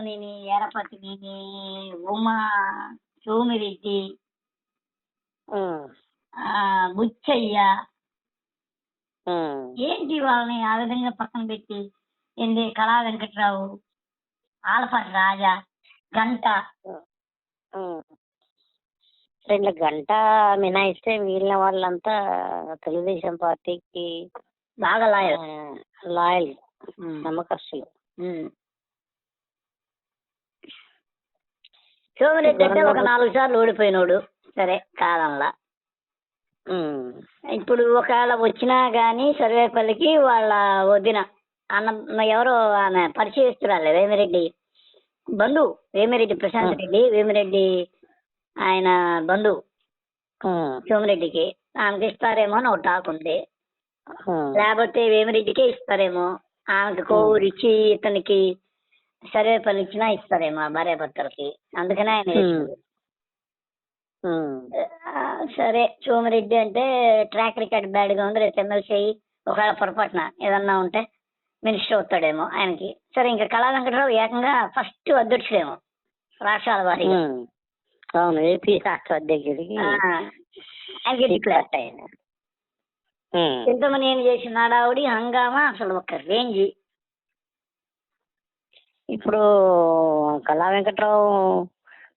చింతమనేని ఎరపతినేని ఉమా సోమిరెడ్డి బుచ్చయ్య ఏంటి వాళ్ళని ఆ విధంగా పక్కన పెట్టి ఏంది కళా వెంకట్రావు ఆలపాటి రాజా గంట. రెండు గంట మినాయిస్తే మిగిలిన వాళ్ళంతా తెలుగుదేశం పార్టీకి బాగా లాయర్ లాయల్ నమ్మకస్తులు. సోమిరెడ్డి అంటే ఒక నాలుగు సార్లు ఓడిపోయినోడు. సరే ఉమ్, ఇప్పుడు ఒకవేళ వచ్చినా గానీ సర్వేపల్లికి వాళ్ళ వదిన అన్న ఎవరో ఆమె పరిచయస్తురాలే వేమిరెడ్డి. బంధు వేమిరెడ్డి ప్రశాంత్ రెడ్డి వేమిరెడ్డి ఆయన బంధు ఉమ్, సోమిరెడ్డికి. ఆమెకి ఇస్తారేమో అని ఒక టాక్ ఉంది. లేకపోతే వేమిరెడ్డికే ఇస్తారేమో. ఆమెకి కోవూరు ఇచ్చి ఇతనికి సర్వేపల్లి ఇచ్చినా ఇస్తారేమో భార్య భర్తలకి. అందుకనే ఆయన సరే సోమిరెడ్డి అంటే ట్రాక్ రికార్డ్ బ్యాడ్గా ఉంది. రేపు ఎమ్మెల్సీ ఒకవేళ పొరపాటున ఏదన్నా ఉంటే మినిస్టర్ అవుతాడేమో ఆయనకి. సరే ఇంకా కళా వెంకటరావు ఏకంగా ఫస్ట్ అధ్యక్షుడేమో రాష్ట్రాల వారీగా. ఉమ్. అవును ఏపీ రాష్ట్ర అధ్యక్షుడికి ఆయనకి డిక్లేర్ అయ్యాను. ఉమ్. చింతమని ఏం చేసిన హడావుడి హంగామా? అసలు ఒక రేంజ్ ఇప్పుడు కళా వెంకట్రావు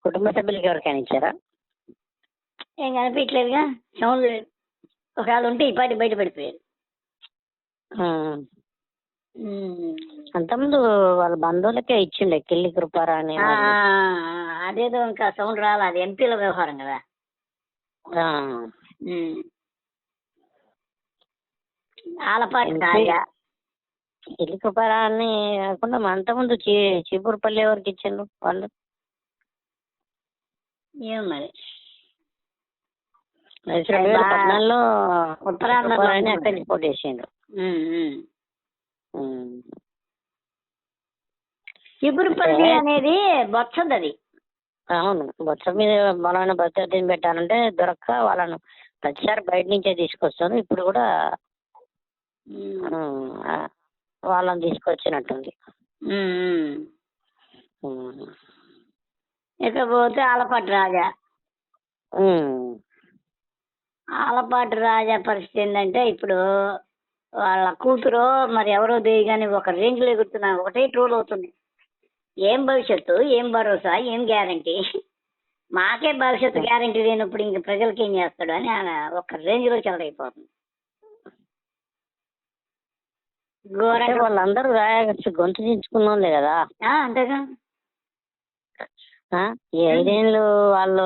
కుటుంబ సభ్యులకి ఎవరికైనా ఇచ్చారా ఏం కనిపించలేదుగా సౌండ్ లేదు ఒకవేళ ఉంటే ఈ పాటి బయట పడిపోయారు. అంతకుముందు వాళ్ళ బంధువులకే ఇచ్చిండే కిల్లి కృపారా అని వాళ్ళు. అదేదో ఇంకా సౌండ్ రాలే అది ఎంపీల వ్యవహారం కదా. ఉమ్. ఆలపాటి కృపారా అని కాకుండా అంతకుముందు చీ చీపురుపల్లి ఎవరికి ఇచ్చిండ్రు వాళ్ళు? ఏం మరి. రెండు వేల బా- పద్నాలుగులో ఉత్తరాంధ్రలో కృపారాని ఉంటుంది. అక్కడి నుంచి పోటీ. చిగురుపల్లి అంటే- అనేది బొచ్చది అది. అవును బొత్స మీద బలమైన భద్రతని పెట్టాలంటే దొరక్క వాళ్ళను ప్రతిసారి బయట నుంచే తీసుకొస్తారు ఇప్పుడు కూడా వాళ్ళని తీసుకొచ్చినట్టుంది. ఇకపోతే ఆలపాటి రాజా. ఆలపాటి రాజా పరిస్థితి ఏంటంటే ఇప్పుడు వాళ్ళ కూతురు మరి ఎవరో కానీ ఒక రేంజ్లో ఎగురుతున్నా ఒకటే ట్రోల్ అవుతుంది. ఏం భవిష్యత్తు ఏం భరోసా ఏం గ్యారంటీ? మాకే భవిష్యత్తు గ్యారంటీ లేనప్పుడు ఇంక ప్రజలకి ఏం చేస్తాడు అని ఒక రేంజ్లో చెలరైపోతుంది అంటే ఘోరంగా. వాళ్ళందరూ రాయగచ్చు గొంతు చించుకున్నోళ్ళే కదా. ఆ, అంతేగా? ఈ ఐదేళ్ళు వాళ్ళు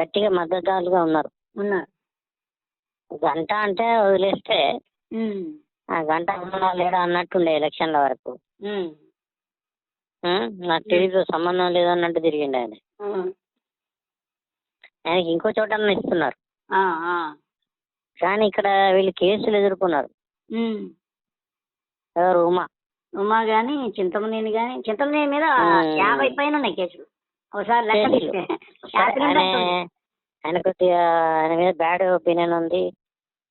గట్టిగా మద్దతుదారులుగా ఉన్నారు. ఉన్నారు. గంట అంటే వదిలేస్తే ఆ గంట ఉన్నాడా లేడా అన్నట్టుండే ఎలక్షన్ల వరకు? నాకు టీడీతో సంబంధం లేదన్నట్టు తిరిగిండు ఆయన. ఆయనకి ఇంకో చోట ఇస్తున్నారు. కానీ ఇక్కడ వీళ్ళు కేసులు ఎదుర్కొన్నారు. ఉమ్. ఉమా గాని చింతమనేని గాని చింతమనేని మీద. యాభై పైన ఉన్నాయి కేసులు. ఒకసారి లెక్క. తీస్తే. ఆయన కొద్దిగా ఆయన మీద బ్యాడ్ ఒపీనియన్ ఉంది.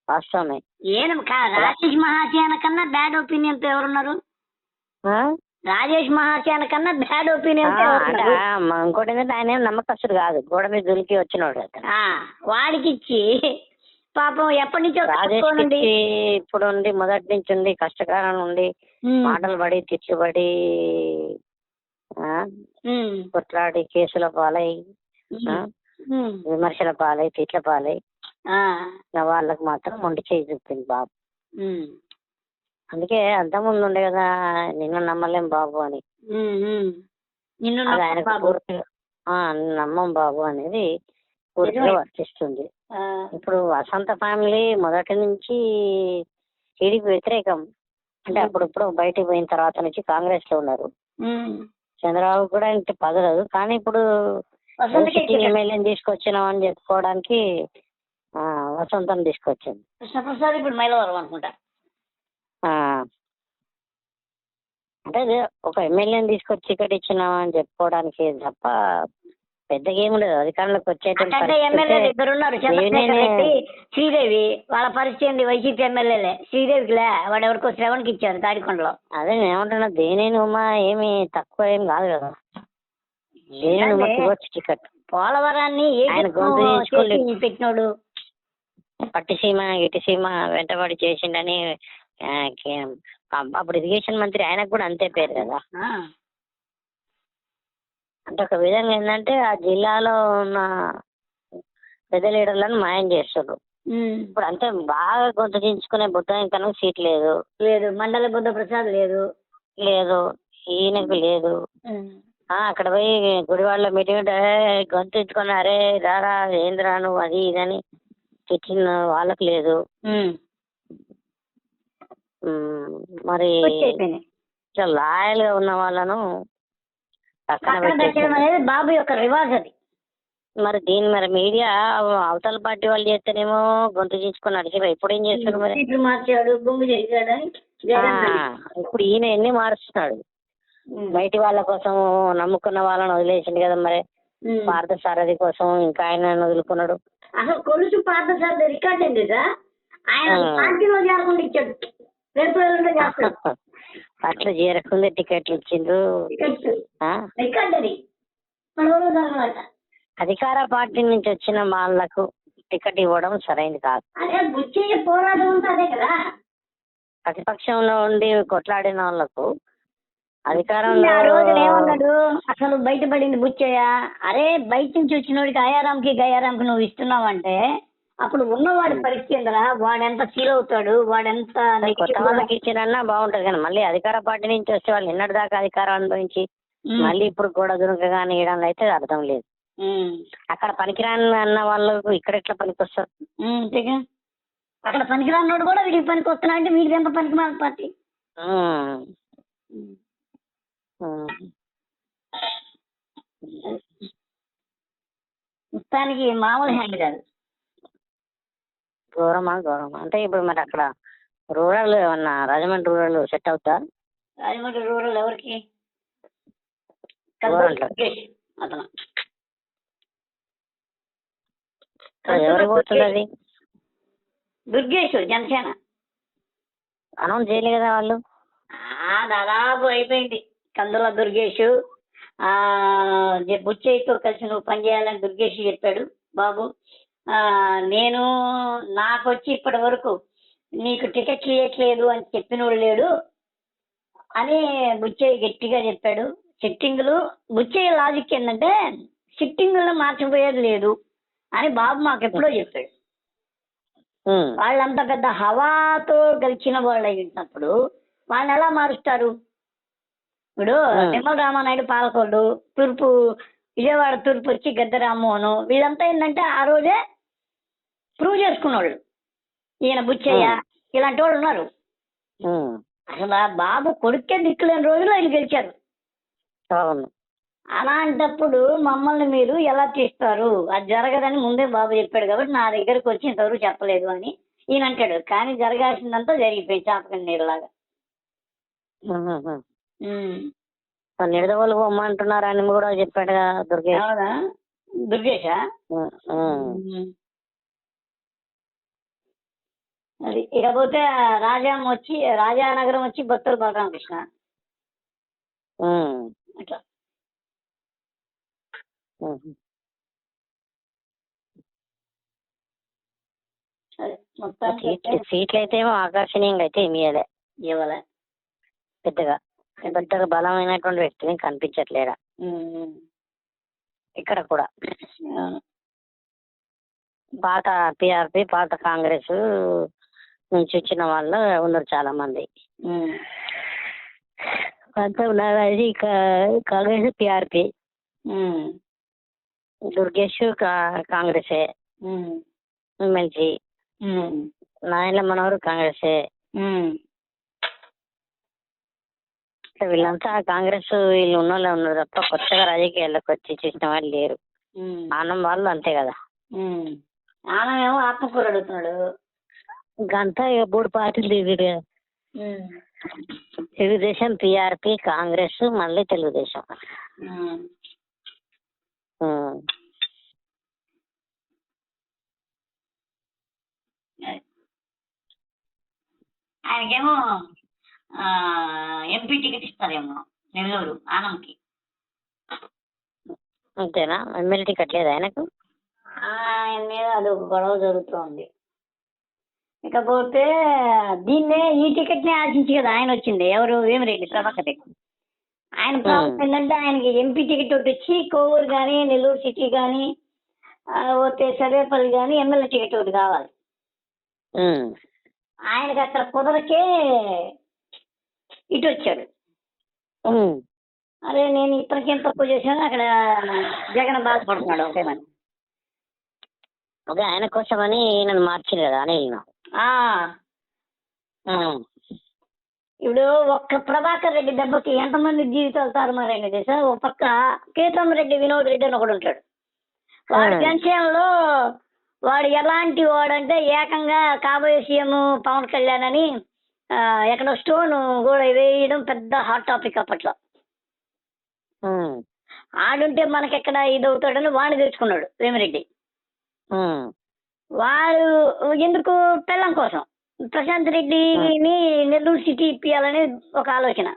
వాస్తవమే. ఏం రాజేష్ మహాసేన కన్నా బ్యాడ్ ఒపీనియన్తో ఎవరున్నారు? రాజేష్ మహాసేన కన్నా బ్యాడ్ ఒపీనియన్ ఇంకోటి ఏంటంటే ఆయన నమ్మకస్తుడు కాదు. గోడ మీద దులికి వచ్చినోడు వాడికి ఇచ్చి పాపం ఎప్పటి నుంచో రాజేష్ కట్టుకోనుండి. ఇప్పుడు ఉండి మొదటి నుంచి ఉండి కష్టకాలం ఉండి ఉమ్, మాటలు పడి ఉమ్, కొట్లాడి కేసుల పాలై విమర్శల పాలై తిట్ల పాలై వాళ్ళకి మాత్రం మొండి చేయి చూపింది బాబు. అందుకే అంతకుముందు ఉండే కదా నిన్ను నమ్మలేం బాబు అని. ఉమ్, ఉమ్. నిన్ను అది నమ్మకం ఆయనకు బాబు. పూర్తిగా ఆ, నమ్మం బాబు అనేది పూర్తిగా. వర్తిస్తుంది. ఇప్పుడు వసంత ఫ్యామిలీ మొదటి నుంచి టీడీపీ వ్యతిరేకం. అంటే అప్పుడప్పుడు బయటికి పోయిన తర్వాత నుంచి కాంగ్రెస్లో ఉన్నారు. చంద్రబాబు కూడా ఇంటి పదలేదు. కానీ ఇప్పుడు ఎమ్మెల్యేని తీసుకొచ్చినాం అని చెప్పుకోవడానికి ఆ, వసంతం తీసుకొచ్చింది. కృష్ణప్రసాద్ ఇప్పుడు మైలవరం అనుకుంటా. ఆ. అంటే ఒక ఎమ్మెల్యేని తీసుకొచ్చి ఇక్కడ ఇచ్చినాం అని చెప్పుకోవడానికి తప్ప పెద్దగా ఏమి లేదు అధికారంలోకి వచ్చేటువంటి ఎమ్మెల్యేలు ఇద్దరు ఉన్నారు. చంద్రశేఖర్ దేవినేని- రెడ్డి శ్రీదేవి వాళ్ళ పరిస్థితి ఏంది? వైసీపీ ఎమ్మెల్యేలే. శ్రీదేవికిలే వాడు ఎవరికో శ్రవణ్కి ఇచ్చారు తాడికొండలో. అదే నేను ఏమంటున్నా దేనేని ఉమా ఏమి తక్కువ ఏం కాదు కదా. దేనేని ఇవ్వచ్చు టికెట్? పోలవరాన్ని ఏ ఆయన దిక్కు గొంతు తీయించుకోలేదు. చేసి పెట్టినోడు? పట్టిసీమ ఇటుసీమ వెంటబడి చేసిండని ఆ, కే- అప్పుడు ఇరిగేషన్ మంత్రి ఆయనకు కూడా అంతే పేరు కదా. ఆ, అంటే ఒక విధంగా ఏంటంటే ఆ జిల్లాలో ఉన్న పెద్ద లీడర్లను మాయం చేస్తారు ఇప్పుడు అంతే బాగా గొంతు దించుకునే బుద్ధం కనుక సీట్ లేదు. లేదు మండల బుద్ధ ప్రసాద్ లేదు. లేదు ఈయనకు లేదు. అక్కడ పోయి గుడివాడలో మీటింగ్ ఉంటే "ఏయ్, గొంతు ఎత్తుకొని అరే రారా ఏంద్రా నువ్వు అది ఇదని తిట్టిన వాళ్ళకి లేదు. మరి. ఇట్లా లాయల్గా ఉన్న వాళ్ళను పక్కన పెట్టడం అనేది బాబు యొక్క రివాజ్ అది. మరి దీన్ని మరి మీడియా అవతల పార్టీ వాళ్ళు చేస్తేనేమో గొంతు చించుకొని నడిచారు ఇప్పుడు ఏం చేస్తారు మరి? సీట్లు మార్చాడు బొంగు చేశాడు. ఇప్పుడు ఈయన ఎన్ని మారుస్తున్నాడు? బయటి వాళ్ళ కోసం నమ్ముకున్న వాళ్ళని వదిలేసిండు కదా మరి. భారత సారథి కోసం ఇంకా ఆయన వదులుకున్నాడు. అసలు కొలుసు పాత సార్ రికార్డ్ ఏంటి ఆయన ఇచ్చాడు. రేపు చేస్తాడు. అట్లా చేరకుండా టికెట్లు ఇచ్చిండ్రు అనమాట అధికార పార్టీ నుంచి వచ్చిన వాళ్ళకు టికెట్ ఇవ్వడం సరైనది కాదు? ప్రతిపక్షంలో ఉండి కొట్లాడిన వాళ్ళకు అధికారంలో ఏమన్నాడు? అసలు బయటపడింది బుచ్చయ్య అరే బయట నుంచి వచ్చినోడికి అయారాంకి గయారాంకి నువ్వు ఇస్తున్నావంటే అప్పుడు ఉన్నవాడి పరిస్థితి ఏందిరా? వాడెంత ఫీల్ అవుతాడు? కొత్త గా- వాళ్ళకి ఇచ్చినన్నా బాగుంటది కానీ మళ్ళీ అధికార పార్టీ నుంచి వస్తే వాళ్ళు నిన్నటి దాకా అధికారం అనుభవించి మళ్ళీ ఇప్పుడు కూడా దునకగానే ఇవ్వడం అయితే అర్థం లేదు. అక్కడ పనికిరాని అన్న వాళ్ళకు ఇక్కడ ఎట్లా ఉమ్, అంతేగా. అక్కడ పనికిరాన్నోడు కూడా వీడికి పనికి వస్తున్నా అంటే వీడికి ఎంత పనికి మాల పార్టీ. మొత్తానికి మామూలు హ్యాండ్ కాదు. ఘోరమా ఘోరమా అంటే ఇప్పుడు మరి అక్కడ రూరల్ ఏమన్నా రాజమండ్రి రూరల్ సెట్ అవుతా? రాజమండ్రి రూరల్ ఎవరికి? దుర్గేష్ అతను. జనసేన. అనౌన్స్ చేయలే కదా వాళ్ళు? ఆ, దాదాపు అయిపోయింది. కందుల దుర్గేష్ బుచ్చయ్యతో కలిసి నువ్వు పనిచేయాలని దుర్గేష్ చెప్పాడు బాబు. నేను నాకు వచ్చి ఇప్పటి వరకు నీకు టికెట్ ఇవ్వట్లేదు అని చెప్పినోడు లేడు అని బుచ్చయ్య గట్టిగా చెప్పాడు సిట్టింగులు బుచ్చయ్య లాజిక్ ఏంటంటే సిట్టింగుల్లో మార్చిపోయేది లేదు అని బాబు మాకు ఎప్పుడో చెప్పాడు. వాళ్ళంత పెద్ద హవాతో గెలిచిన వాళ్ళు అయినప్పుడు వాళ్ళని ఎలా మారుస్తారు ఇప్పుడు. నిమ్మల రామానాయుడు పాలకొల్లు తూర్పు విజయవాడ తూర్పు వచ్చి గద్దె రామ్మోహన్ వీళ్ళంతా ఏంటంటే ఆ రోజే ప్రూవ్ చేసుకున్నోళ్ళు ఈయన బుచ్చయ్య ఇలాంటి వాళ్ళు ఉన్నారు. అసలు ఆ బాబు కొడుకే దిక్కులేని రోజులు ఆయన గెలిచారు. అవును. అలాంటప్పుడు మమ్మల్ని మీరు ఎలా తీస్తారు? అది జరగదని ముందే బాబు చెప్పాడు కాబట్టి నా దగ్గరకు వచ్చి ఇంతవరకు చెప్పలేదు అని ఈయన అంటాడు. కానీ జరగాల్సిందంతా జరిగిపోయింది చాపకం నీరులాగా. ఉమ్, ఉమ్, ఉమ్. ఉమ్. మరి నిడదవోలు పోమ్మంటున్నారు అని కూడా చెప్పాడు కదా దుర్గేష్? దుర్గేశా ఉమ్. అది ఇకపోతే రాజాం వచ్చి రాజానగరం వచ్చి భక్తులు బలరామకృష్ణ. అట్లా. సీట్లు అయితే ఏమో ఆకర్షణీయంగా అయితే ఇవ్వలే ఇవ్వలే పెద్దగా. పెద్దగా బలమైనటువంటి వ్యక్తిని కనిపించట్లేరా ఉమ్. ఇక్కడ కూడా. పాత పిఆర్పి పాత కాంగ్రెస్ నుంచి వచ్చిన వాళ్ళు ఉన్నారు చాలా మంది. అంతా ఉన్నారు అది కాంగ్రెస్ పిఆర్పి. దుర్గేష్ కా- కాంగ్రెసే. ఎమ్మెల్సీ. నాయన మనవరు కాంగ్రెసే వీళ్ళంతా కాంగ్రెస్ వీళ్ళు ఉన్న వాళ్ళే ఉన్నారు తప్ప కొత్తగా రాజకీయాల్లోకి వచ్చి చేసిన వాళ్ళు లేరు. ఆనం వాళ్ళు అంతే కదా ఉమ్. ఆమెమో ఆత్మకూర అడుగుతున్నాడు గంతా మూడు పార్టీలు ఇవిడే తెలుగుదేశం పిఆర్పి కాంగ్రెస్ మళ్ళీ తెలుగుదేశం. ఆయనకేమో ఎంపీ టికెట్ ఇస్తారేమో నెల్లూరు ఆనంకి అంతేనా? ఎమ్మెల్యే టికెట్ లేదా ఆయనకు? ఆయన మీద అది ఒక గొడవ జరుగుతుంది. ఇకపోతే దీన్నే ఈ టికెట్ని ఆశించి కదా ఆయన వచ్చింది ఎవరు? వేమిరెడ్డి ప్రభాకర్ రెడ్డి. ఆయన ప్రాబ్లం ఏంటంటే ఆయనకి ఎంపీ టికెట్ ఒకటి వచ్చి కోవూరు కానీ నెల్లూరు సిటీ కానీ పోతే సర్వేపల్లి కానీ ఎమ్మెల్యే టికెట్ ఒకటి కావాలి. ఆయనకి అక్కడ కుదరకే ఇటు వచ్చాడు. అరే నేను ఇప్పటికేం తక్కువ చేశాను అక్కడ జగన్ బాధపడుతున్నాడు ఒకే మరి. అదే ఆయన కోసమని నన్ను మార్చింది కదా అనిల్ ఆ, ఇప్పుడు ఒక్క ప్రభాకర్ రెడ్డి దెబ్బకి ఎంతమంది జీవితాలు తారుమారైంది తెలుసా? ఓ పక్క కేతం రెడ్డి వినోద్ రెడ్డి అని ఒకడు ఉంటాడు. వాడు. జనసేనలో వాడు ఎలాంటి వాడంటే ఏకంగా కాబోయే సీఎం పవన్ కళ్యాణ్ అని ఎక్కడో స్టోన్ కూడా వేయడం పెద్ద హాట్ టాపిక్ అప్పట్లో. ఆడుంటే మనకెక్కడ ఇది అవుతాడని వాడిని తెచ్చుకున్నాడు వేమిరెడ్డి. వాడు ఎందుకు పెళ్ళం కోసం? ప్రశాంత్ రెడ్డిని నెల్లూరు సిటీ ఇప్పియాలని ఒక ఆలోచన.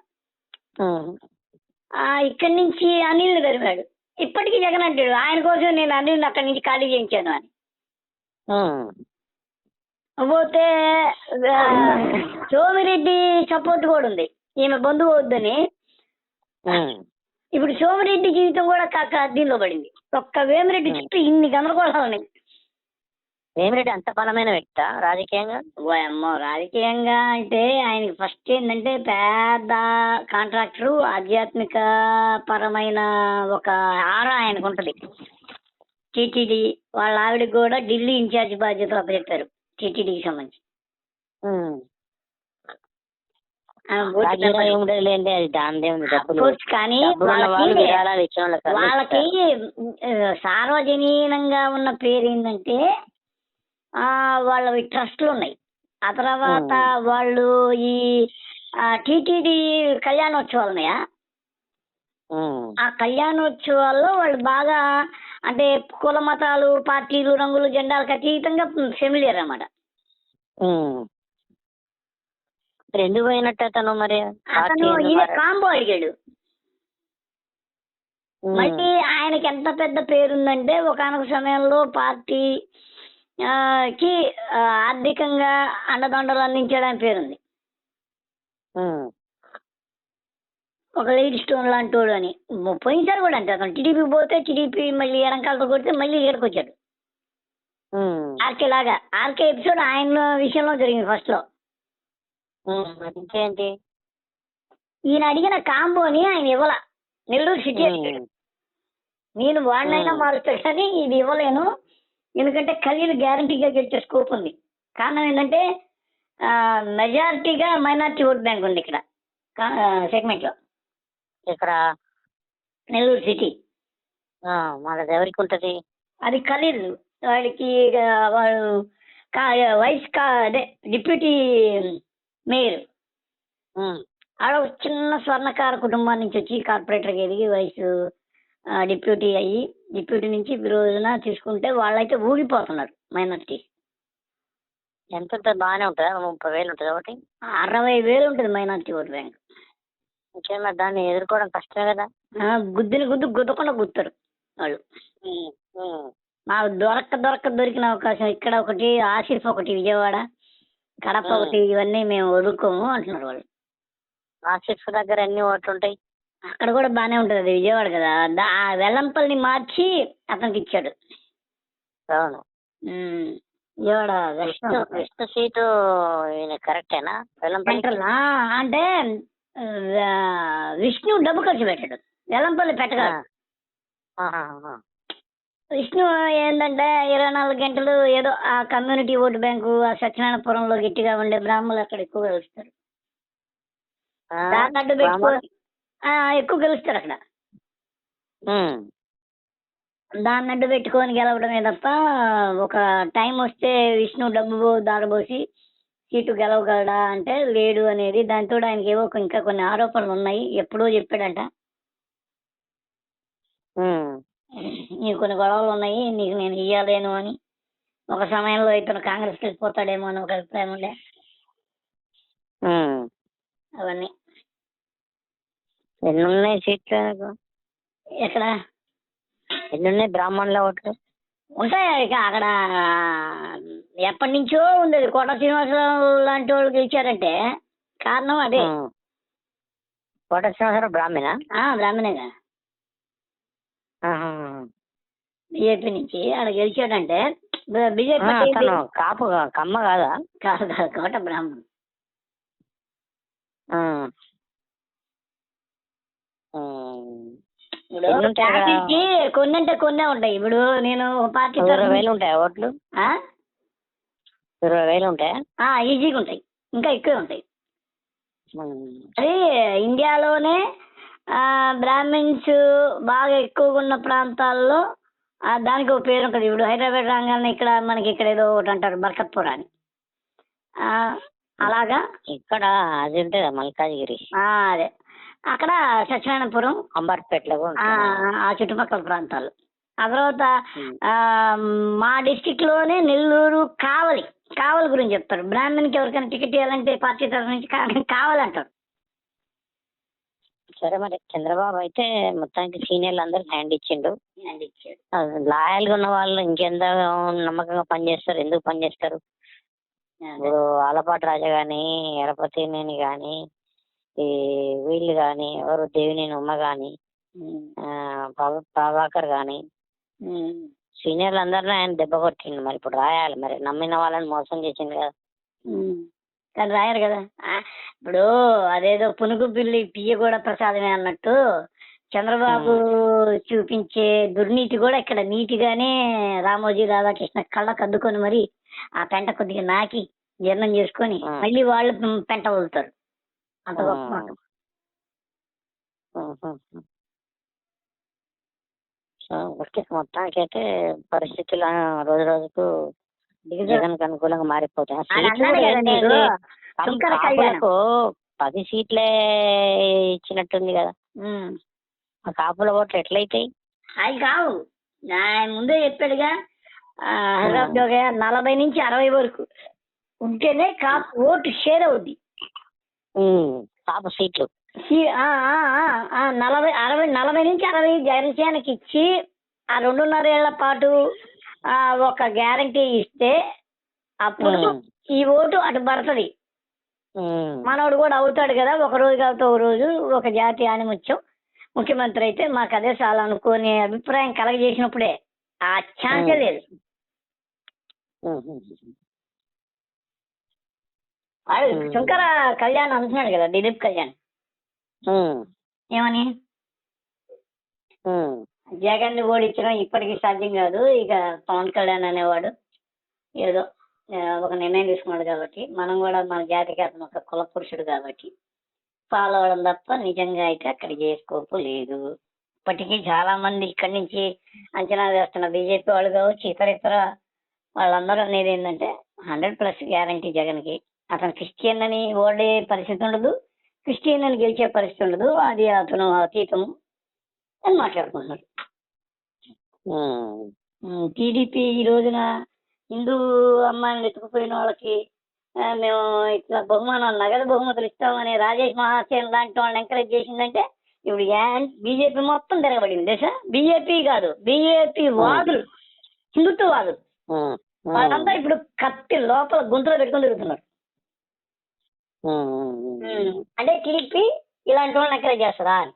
ఆ. ఇక్కడి నుంచి అనిల్ని తరిమాడు ఇప్పటికీ జగన్ అంటాడు ఆయన కోసం నేను అనిల్ని అక్కడి నుంచి ఖాళీ చేయించాను అని. పోతే సోమిరెడ్డి సపోర్ట్ కూడా ఉంది. ఈమె బంధువు వద్దని. ఇప్పుడు సోమిరెడ్డి జీవితం కూడా కాక దీనిలో పడింది. ఒక్క వేమిరెడ్డి చుట్టూ ఇన్ని గందరగోళాలు ఉన్నాయి. వేమిరెడ్డి అంత బలమైన వ్యక్త? రాజకీయంగా? ఓయమ్మో రాజకీయంగా అంటే ఆయనకి ఫస్ట్ ఏంటంటే పెద్ద కాంట్రాక్టర్ ఆధ్యాత్మిక పరమైన ఒక ఆరా ఆయనకు ఉంటది టీటీడీ వాళ్ళ ఆవిడకి కూడా ఢిల్లీ ఇన్ఛార్జ్ బాధ్యతలు అప్పచెప్పారు టీటీడీకి సంబంధించి. కానీ వాళ్ళకి సార్వజనీనంగా ఉన్న పేరు ఏంటంటే వాళ్ళవి ట్రస్ట్లు ఉన్నాయి ఆ తర్వాత వాళ్ళు ఈ టీటీడీ కళ్యాణోత్సవాలు ఉన్నాయా. ఆ కళ్యాణోత్సవాల్లో వాళ్ళు బాగా అంటే కుల మతాలు పార్టీలు రంగులు జెండాలకు అతీతంగా ఫెమిలియర్. మరి ఎందుకు పోయినట్టు అతను మరి అతను ఈయన? కాంబో అడిగాడు. మళ్ళీ ఆయనకి ఎంత పెద్ద పేరుందంటే ఒకనొక సమయంలో పార్టీ కి ఆర్థికంగా అండదండలు అందించడానికి పేరుంది. ఒక లీడ్ స్టోన్ లాంటి వాడు అని పోయినసారి కూడా అంతే. అతను టీడీపీ పోతే టీడీపీ మళ్ళీ ఎడంకాలతో కొడితే మళ్ళీ ఇక్కడికి వచ్చాడు. ఆర్కే లాగా. ఆర్కే ఎపిసోడ్ ఆయన విషయంలో జరిగింది ఫస్ట్లో ఇంకేంటి ఈయన అడిగిన కాంబోని ఆయన ఇవ్వాల. నెల్లూరు సిటీ. నేను వాడినైనా. మారుస్తా కానీ ఇది ఇవ్వలేను. ఎందుకంటే ఖలీలు గ్యారంటీగా గెలిచే స్కోప్ ఉంది. కారణం ఏంటంటే మెజారిటీగా మైనార్టీ ఓట్ బ్యాంక్ ఉంది ఇక్కడ. సెగ్మెంట్లో. ఇక్కడ నెల్లూరు సిటీ మనది ఎవరికి ఉంటది? అది ఖలీల్ వాడికి వాడు వైస్ కా అదే డిప్యూటీ మేయర్. ఆడ చిన్న స్వర్ణకార కుటుంబం నుంచి వచ్చి కార్పొరేటర్కి ఎదిగి వయసు డిప్యూటీ అయ్యి డిప్యూటీ నుంచి రోజున తీసుకుంటే వాళ్ళైతే ఊగిపోతున్నారు మైనార్టీ. ఎంత ఉంటుంది బాగానే ఉంటుందా? ముప్పై వేలు ఉంటుంది ఒకటి అరవై వేలు ఉంటుంది మైనార్టీ ఓట్ బ్యాంక్. మరి దాన్ని ఎదుర్కోవడం కష్టమే కదా? గుద్దిని గుద్దు గుద్దకుండా గుత్తారు వాళ్ళు. మాకు దొరక్క దొరక్క దొరికిన అవకాశం ఇక్కడ ఒకటి ఆసిఫ్ ఒకటి విజయవాడ కడప. ఒకటి ఇవన్నీ మేము వదులుకోము అంటున్నారు వాళ్ళు. ఆసిఫ్ దగ్గర ఎన్ని ఓట్లు ఉంటాయి అక్కడ కూడా బాగానే ఉంటుంది అది విజయవాడ కదా. దా- ఆ వెల్లంపల్లిని మార్చి అతనికి ఇచ్చాడు. అవును. ఉమ్, విజయవాడ వెస్ట్ సీటు ఈయన కరెక్టేనా? వెల్లంపల్లి సెంట్రల్ ఆ, అంటే ఆ, విష్ణు డబ్బు ఖర్చు పెట్టాడు. వెల్లంపల్లి పెట్టగలడు విష్ణు ఏంటంటే ఇరవై నాలుగు గంటలు ఏదో ఆ కమ్యూనిటీ ఓటు బ్యాంకు ఆ సత్యనారాయణపురంలో గట్టిగా ఉండే బ్రాహ్మణులు అక్కడ ఎక్కువ గెలుస్తారు దాన్ని అడ్డు పెట్టుకొని ఆ, ఎక్కువ గెలుస్తారు అక్కడ. దాన్ని అడ్డు పెట్టుకొని గెలవడమే తప్ప ఒక టైం వస్తే విష్ణు డబ్బు దారబోసి సీటు గెలవగలడా అంటే లేడు అనేది దాంతో ఆయనకి ఏవో ఇంకా కొన్ని ఆరోపణలు ఉన్నాయి ఎప్పుడో చెప్పాడంట. నీకు కొన్ని గొడవలు ఉన్నాయి నీకు నేను ఇయ్యలేను అని. ఒక సమయంలో ఇతను కాంగ్రెస్ వెళ్ళిపోతాడేమో అని ఒక అభిప్రాయం ఉండే. అవన్నీ. ఎన్ని ఉన్నాయి సీట్లు నీకు? ఎక్కడ? ఎన్ని ఉన్నాయి బ్రాహ్మణుల ఓట్లు? ఉంటాయి ఇక అక్కడ? ఎప్పటి నుంచో ఉంది కోట శ్రీనివాసరావు లాంటి వాళ్ళు గెలిచారంటే కారణం అదే. కోట శ్రీనివాసరావు బ్రాహ్మణ? ఆ, బ్రాహ్మణేగా బీజేపీ నుంచి ఆడ గెలిచాడంటే బీజేపీ కాపు కమ్మ కాదా? కాదు కాదు కోట బ్రాహ్మణ్ ఆ. ఉమ్. ఇప్పుడు ఎన్ని ఉంటాయి అక్కడ? పార్టీకి కొన్ని అంటే కొన్నే ఉంటాయి. ఇప్పుడు నేను పార్టీ ఇరవై వేలు ఉంటాయి ఓట్లు? ఆ? ఇరవై వేలు ఉంటాయా? ఆ, ఈజీగా ఉంటాయి. ఇంకా ఎక్కువ ఉంటాయి. అది ఇండియాలోనే బ్రాహ్మిన్స్ బాగా ఎక్కువగా ఉన్న ప్రాంతాల్లో దానికి ఒక పేరు ఉంటుంది. ఇప్పుడు హైదరాబాద్ రాగానే ఇక్కడ మనకి ఇక్కడ ఏదో ఒకటి అంటారు బర్కత్పూర్ అని. ఆ, అలాగా? ఇక్కడ అది ఉంటుందా మల్కాజ్గిరి. ఆ, అదే. అక్కడ సత్యనారాయణపురం అంబర్పేటలో ఆ, చుట్టుపక్కల ప్రాంతాలు. ఆ తర్వాత మా డిస్టిక్లోనే నెల్లూరు కావలి. కావలి గురించి చెప్తారు. బ్రాహ్మణ్కి ఎవరికైనా టికెట్ ఇవ్వాలంటే పార్టీ తరఫు నుంచి కావాలంటారు. సరే మరి చంద్రబాబు అయితే మొత్తానికి సీనియర్లు అందరికి హ్యాండ్ ఇచ్చిండు. లాయల్గా ఉన్న వాళ్ళు ఇంకెంత నమ్మకంగా పనిచేస్తారు ఎందుకు పనిచేస్తారు. ఇప్పుడు ఆలపాటి రాజా గాని ఎరపతి నేని గాని ఈ వీళ్ళు గాని ఎవరు దేవినేని ఉమ్మ గాని ఉమ్. ఆ, ప్రభా- ప్రభాకర్ గాని ఉమ్. సీనియర్లు అందరినీ ఆయన దెబ్బ కొట్టిండు మరి ఇప్పుడు రాయాలి మరి నమ్మిన వాళ్ళని మోసం చేసిండు కదా. కానీ రాయరు కదా ఇప్పుడు అదేదో పునుగు పిల్లి పియ్య కూడా ప్రసాదమే అన్నట్టు చంద్రబాబు చూపించే దుర్నీతి కూడా ఇక్కడ నీటిగానే రామోజీ రాధాకృష్ణ కళ్ళకు అద్దుకొని మరి ఆ పెంట కొద్దిగా నాకి జీర్ణం చేసుకొని. మళ్ళీ వాళ్ళు పెంట వదులుతారు అంత గొప్ప మాట. సో ఓకే మొత్తానికి అయితే పరిస్థితులు రోజు రోజుకు దిగజారు. జగన్కు అనుకూలంగా మారిపోతాయి ఆ ఆయన సీట్లు అన్నాడు కూడా కదా ఏంటి నీకు, అది? పాపం శంకర కళ్యాణం. కాపులకు పది సీట్లే ఇచ్చినట్టుంది కదా ఉమ్. ఆ కాపుల ఓట్లు ఎట్లయితాయి అవి కావు ఆయన ముందే చెప్పాడుగా ఆ, హైదరాబాద్లో నలభై నుంచి అరవై వరకు ఉంటేనే కాపు ఓటు షేర్ అవుద్ది కాపు సీట్లు. నలభై అరవై నలభై నుంచి అరవై జనసేనకి ఇచ్చి ఆ రెండున్నర ఏళ్ళ పాటు ఒక గ్యారంటీ ఇస్తే అప్పుడు ఈ ఓటు అటు పడుతుంది. మనోడు కూడా అవుతాడు కదా ఒక రోజు కాబట్టి ఒక రోజు ఒక జాతి ఆనిముత్యం. ముఖ్యమంత్రి అయితే మాకు అదే చాలా అనుకోని అభిప్రాయం కలగజేసినప్పుడే. ఆ ఛాన్సే లేదు ఉమ్, ఉమ్. వాడు Hmm. శంకర కళ్యాణ్ అంటున్నాడు కదా దిలీప్ కళ్యాణ్. ఏమని? జగన్ని ఓడించడం ఇప్పటికీ సాధ్యం కాదు ఇక పవన్ కళ్యాణ్ అనేవాడు ఏదో ఒక నిర్ణయం తీసుకున్నాడు కాబట్టి మనం కూడా మన జాతికి అతను ఒక కుల పురుషుడు కాబట్టి ఫాలో అవడం తప్ప నిజంగా అయితే అక్కడ చేసుకోపు లేదు. ఇప్పటికీ చాలా మంది ఇక్కడి నుంచి అంచనా వేస్తున్న బీజేపీ వాళ్ళు కావచ్చు ఇతర ఇతర వాళ్ళందరూ అనేది ఏంటంటే హండ్రెడ్ ప్లస్ గ్యారంటీ జగన్కి అతను క్రిస్టియన్ అని ఓడే పరిస్థితి ఉండదు. క్రిస్టియన్ అని గెలిచే పరిస్థితి ఉండదు. అది అతను అతీతము అని మాట్లాడుకుంటున్నారు. టీడీపీ ఈ రోజున హిందూ అమ్మాయిని ఎత్తుకుపోయిన వాళ్ళకి మేము ఇట్లా బహుమానాలు నగదు బహుమతులు ఇస్తామని రాజేష్ మహాసేన్ లాంటి వాళ్ళని ఎంకరేజ్ చేసిందంటే ఇప్పుడు బీజేపీ మొత్తం తిరగబడింది దేశ బీజేపీ కాదు బీజేపీ వాదులు హిందుత్వ వాదులు. వాళ్ళంతా ఇప్పుడు కత్తి లోపల గుంతలో పెట్టుకొని తిరుగుతున్నారు. అంటే టీడీపీ ఇలాంటి వాళ్ళని ఎంకరేజ్ చేస్తారా? అని